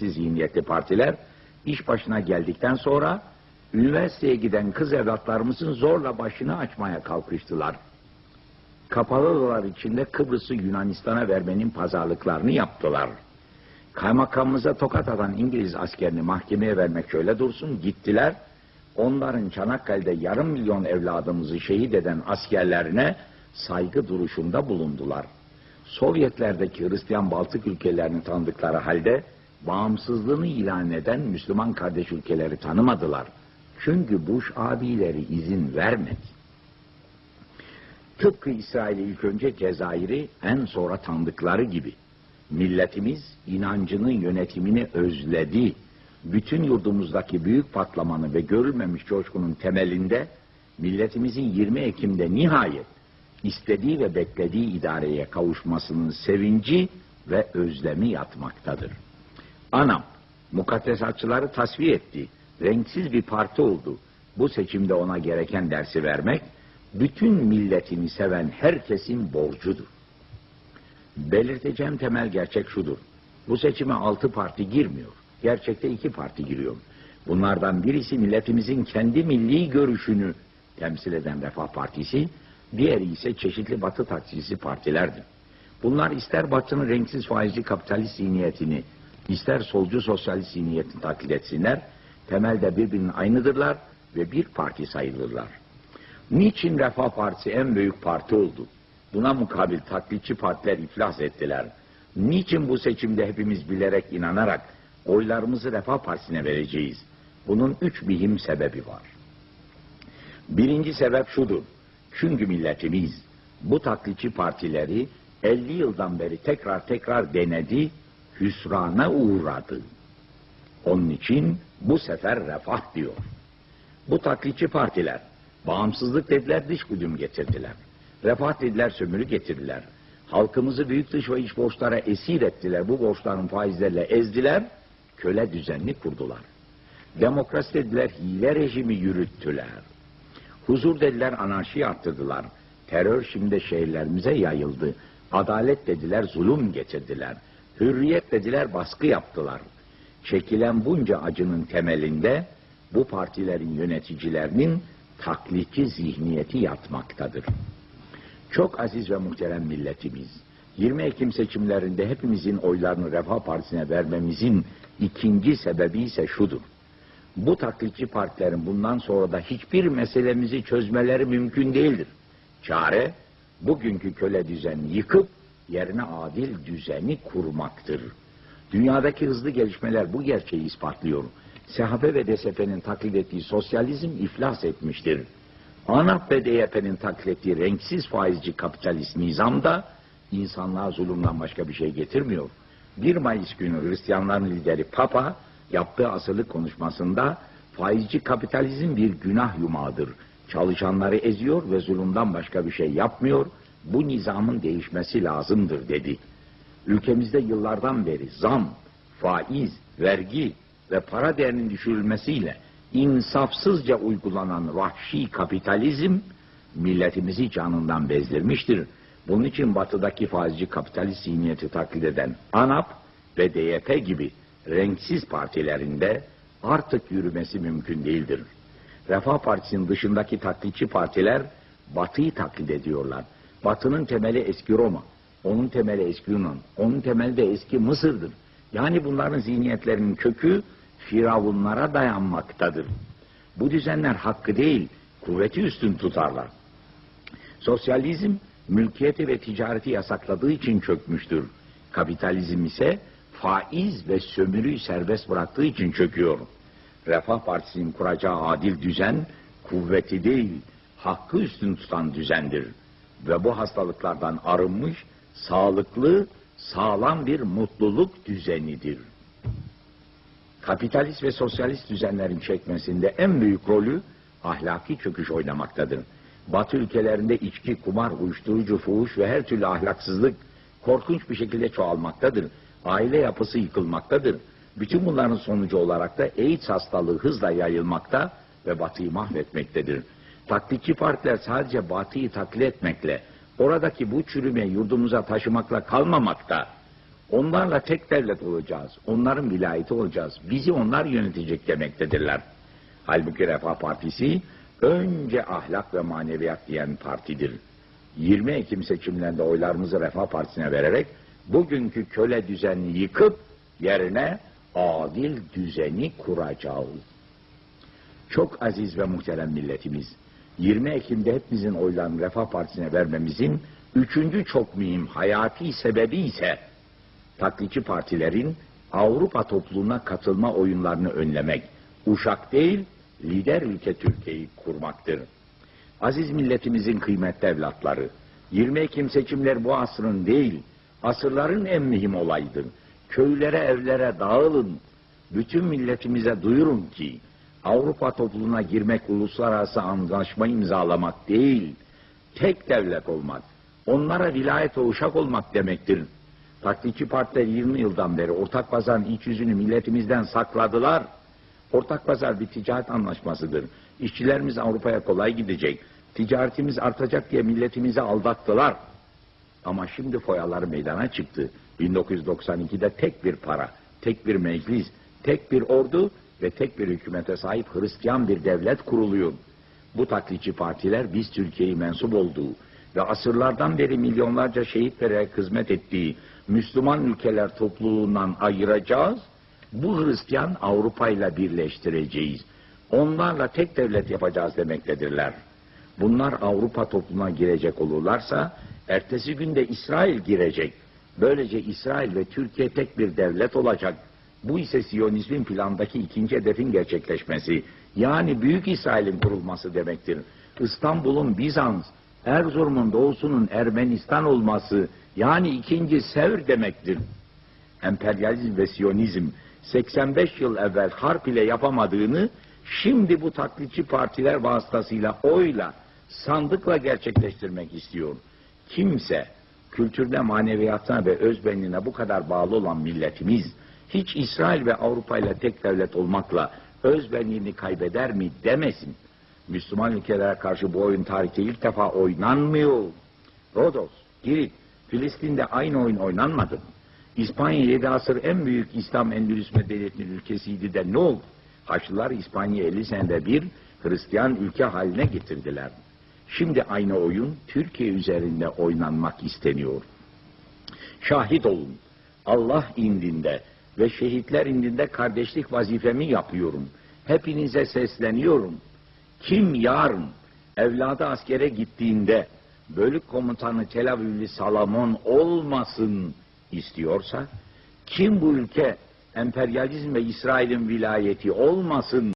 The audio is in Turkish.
devletçi zihniyetli partiler iş başına geldikten sonra üniversiteye giden kız evlatlarımızın zorla başını açmaya kalkıştılar. Kapalı odalar içinde Kıbrıs'ı Yunanistan'a vermenin pazarlıklarını yaptılar. Kaymakamımıza tokat atan İngiliz askerini mahkemeye vermek şöyle dursun gittiler. Onların Çanakkale'de yarım milyon evladımızı şehit eden askerlerine saygı duruşunda bulundular. Sovyetler'deki Hristiyan Baltık ülkelerini tanıdıkları halde bağımsızlığını ilan eden Müslüman kardeş ülkeleri tanımadılar. Çünkü Bush abileri izin vermedi. Tıpkı İsrail'i ilk önce Cezayir'i en sonra tanıdıkları gibi milletimiz inancının yönetimini özledi. Bütün yurdumuzdaki büyük patlamanın ve görülmemiş coşkunun temelinde milletimizin 20 Ekim'de nihayet istediği ve beklediği idareye kavuşmasının sevinci ve özlemi yatmaktadır. Anam, mukaddesatçıları tasfiye etti. Renksiz bir parti oldu. Bu seçimde ona gereken dersi vermek, bütün milletini seven herkesin borcudur. Belirteceğim temel gerçek şudur. Bu seçime altı parti girmiyor. Gerçekte iki parti giriyor. Bunlardan birisi milletimizin kendi milli görüşünü temsil eden Refah Partisi, diğeri ise çeşitli batı taksisi partilerdir. Bunlar ister batının renksiz faizci kapitalist zihniyetini, ister solcu sosyalist zihniyetini taklit etsinler, temelde birbirinin aynıdırlar ve bir parti sayılırlar. Niçin Refah Partisi en büyük parti oldu? Buna mukabil taklitçi partiler iflas ettiler. Niçin bu seçimde hepimiz bilerek, inanarak oylarımızı Refah Partisi'ne vereceğiz? Bunun üç mühim sebebi var. Birinci sebep şudur. Çünkü milletimiz bu taklitçi partileri 50 yıldan beri tekrar tekrar denedi, hüsrana uğradı. Onun için bu sefer refah diyor. Bu taklitçi partiler bağımsızlık dediler dış güdüm getirdiler. Refah dediler sömürü getirdiler. Halkımızı büyük dış ve iç borçlara esir ettiler. Bu borçların faizlerle ezdiler. Köle düzenini kurdular. Demokrasi dediler hile rejimi yürüttüler. Huzur dediler anarşi arttırdılar. Terör şimdi şehirlerimize yayıldı. Adalet dediler zulüm getirdiler. Hürriyet dediler baskı yaptılar. Çekilen bunca acının temelinde bu partilerin yöneticilerinin taklitçi zihniyeti yatmaktadır. Çok aziz ve muhterem milletimiz, 20 Ekim seçimlerinde hepimizin oylarını Refah Partisi'ne vermemizin ikinci sebebi ise şudur. Bu taklitçi partilerin bundan sonra da hiçbir meselemizi çözmeleri mümkün değildir. Çare, bugünkü köle düzeni yıkıp yerine adil düzeni kurmaktır. Dünyadaki hızlı gelişmeler bu gerçeği ispatlıyor. SHP ve DSP'nin taklit ettiği sosyalizm iflas etmiştir. ANAP ve DYP'nin taklit ettiği renksiz faizci kapitalist nizamda insanlığa zulümden başka bir şey getirmiyor. 1 Mayıs günü Hristiyanların lideri Papa yaptığı asırlık konuşmasında faizci kapitalizm bir günah yumağıdır. Çalışanları eziyor ve zulümden başka bir şey yapmıyor. Bu nizamın değişmesi lazımdır dedi. Ülkemizde yıllardan beri zam, faiz, vergi ve para değerinin düşürülmesiyle insafsızca uygulanan vahşi kapitalizm milletimizi canından bezdirmiştir. Bunun için batıdaki faizci kapitalist zihniyeti taklit eden ANAP ve DYP gibi renksiz partilerinde artık yürümesi mümkün değildir. Refah Partisi'nin dışındaki taklitçi partiler Batı'yı taklit ediyorlar. Batı'nın temeli eski Roma, onun temeli eski Yunan, onun temeli de eski Mısır'dır. Yani bunların zihniyetlerinin kökü firavunlara dayanmaktadır. Bu düzenler hakkı değil, kuvveti üstün tutarlar. Sosyalizm, mülkiyeti ve ticareti yasakladığı için çökmüştür. Kapitalizm ise faiz ve sömürüyü serbest bıraktığı için çöküyor. Refah Partisi'nin kuracağı adil düzen, kuvveti değil, hakkı üstün tutan düzendir. Ve bu hastalıklardan arınmış, sağlıklı, sağlam bir mutluluk düzenidir. Kapitalist ve sosyalist düzenlerin çekmesinde en büyük rolü ahlaki çöküş oynamaktadır. Batı ülkelerinde içki, kumar, uyuşturucu, fuhuş ve her türlü ahlaksızlık korkunç bir şekilde çoğalmaktadır. Aile yapısı yıkılmaktadır. Bütün bunların sonucu olarak da AIDS hastalığı hızla yayılmakta ve Batı'yı mahvetmektedir. Taklitçi partiler sadece Batı'yı taklit etmekle, oradaki bu çürüme yurdumuza taşımakla kalmamakta, Onlarla tek devlet olacağız. Onların vilayeti olacağız. Bizi onlar yönetecek demektedirler. Halbuki Refah Partisi önce ahlak ve maneviyat diyen partidir. 20 Ekim seçimlerinde oylarımızı Refah Partisi'ne vererek bugünkü köle düzenini yıkıp yerine adil düzeni kuracağız. Çok aziz ve muhterem milletimiz, 20 Ekim'de hepimizin oylarını Refah Partisi'ne vermemizin üçüncü çok mühim hayati sebebi ise taklitçi partilerin Avrupa topluluğuna katılma oyunlarını önlemek, uşak değil, lider ülke Türkiye'yi kurmaktır. Aziz milletimizin kıymetli evlatları, 20 Ekim seçimler bu asrın değil, asırların en mühim olayıdır. Köylere, evlere dağılın, bütün milletimize duyurun ki, Avrupa topluluğuna girmek uluslararası anlaşma imzalamak değil, tek devlet olmak, onlara vilayet ve uşak olmak demektir. Taklitçi partiler 20 yıldan beri ortak pazarın iç yüzünü milletimizden sakladılar. Ortak pazar bir ticaret anlaşmasıdır. İşçilerimiz Avrupa'ya kolay gidecek. Ticaretimiz artacak diye milletimizi aldattılar. Ama şimdi foyaları meydana çıktı. 1992'de tek bir para, tek bir meclis, tek bir ordu ve tek bir hükümete sahip Hristiyan bir devlet kuruluyor. Bu taklitçi partiler biz Türkiye'yi mensup olduğu ve asırlardan beri milyonlarca şehit vererek hizmet ettiği Müslüman ülkeler topluluğundan ayıracağız. Bu Hristiyan Avrupa ile birleştireceğiz. Onlarla tek devlet yapacağız demektedirler. Bunlar Avrupa topluluğuna girecek olurlarsa ertesi günde İsrail girecek. Böylece İsrail ve Türkiye tek bir devlet olacak. Bu ise Siyonizmin plandaki ikinci hedefin gerçekleşmesi. Yani Büyük İsrail'in kurulması demektir. İstanbul'un Bizans, Erzurum'un doğusunun Ermenistan olması yani ikinci Sevr demektir. Emperyalizm ve Siyonizm 85 yıl evvel harp ile yapamadığını şimdi bu taklitçi partiler vasıtasıyla oyla, sandıkla gerçekleştirmek istiyor. Kimse kültürde, maneviyatına ve özbenliğine bu kadar bağlı olan milletimiz hiç İsrail ve Avrupa ile tek devlet olmakla özbenliğini kaybeder mi demesin. Müslüman ülkelere karşı bu oyun tarihte ilk defa oynanmıyor. Rodos, Girit, Filistin'de aynı oyun oynanmadı. İspanya 7 asır en büyük İslam Endülüs medeniyetinin ülkesiydi de ne oldu? Haçlılar İspanya 50 senede bir Hristiyan ülke haline getirdiler. Şimdi aynı oyun Türkiye üzerinde oynanmak isteniyor. Şahit olun. Allah indinde ve şehitler indinde kardeşlik vazifemi yapıyorum. Hepinize sesleniyorum. Kim yarın evladı askere gittiğinde bölük komutanı Tel Avivli Salamon olmasın istiyorsa, kim bu ülke emperyalizm ve İsrail'in vilayeti olmasın